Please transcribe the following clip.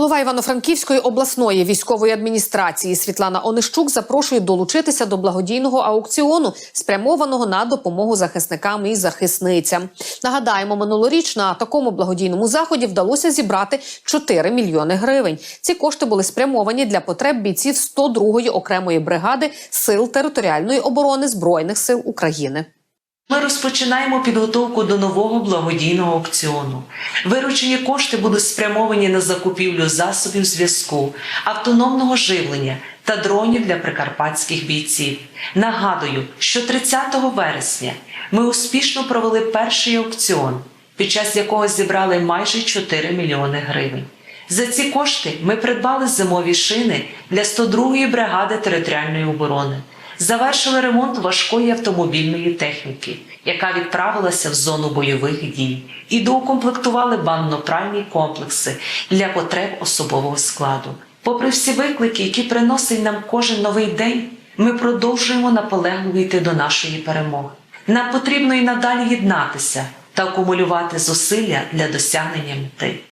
Голова Івано-Франківської обласної військової адміністрації Світлана Онищук запрошує долучитися до благодійного аукціону, спрямованого на допомогу захисникам і захисницям. Нагадаємо, минулоріч на такому благодійному заході вдалося зібрати 4 мільйони гривень. Ці кошти були спрямовані для потреб бійців 102-ї окремої бригади сил територіальної оборони збройних сил України. Ми розпочинаємо підготовку до нового благодійного аукціону. Виручені кошти будуть спрямовані на закупівлю засобів зв'язку, автономного живлення та дронів для прикарпатських бійців. Нагадую, що 30 вересня ми успішно провели перший аукціон, під час якого зібрали майже 4 мільйони гривень. За ці кошти ми придбали зимові шини для 102-ї бригади територіальної оборони завершили ремонт важкої автомобільної техніки, яка відправилася в зону бойових дій, і доукомплектували банно-пральні комплекси для потреб особового складу. Попри всі виклики, які приносить нам кожен новий день, ми продовжуємо наполегливо до нашої перемоги. Нам потрібно і надалі єднатися та акумулювати зусилля для досягнення мети.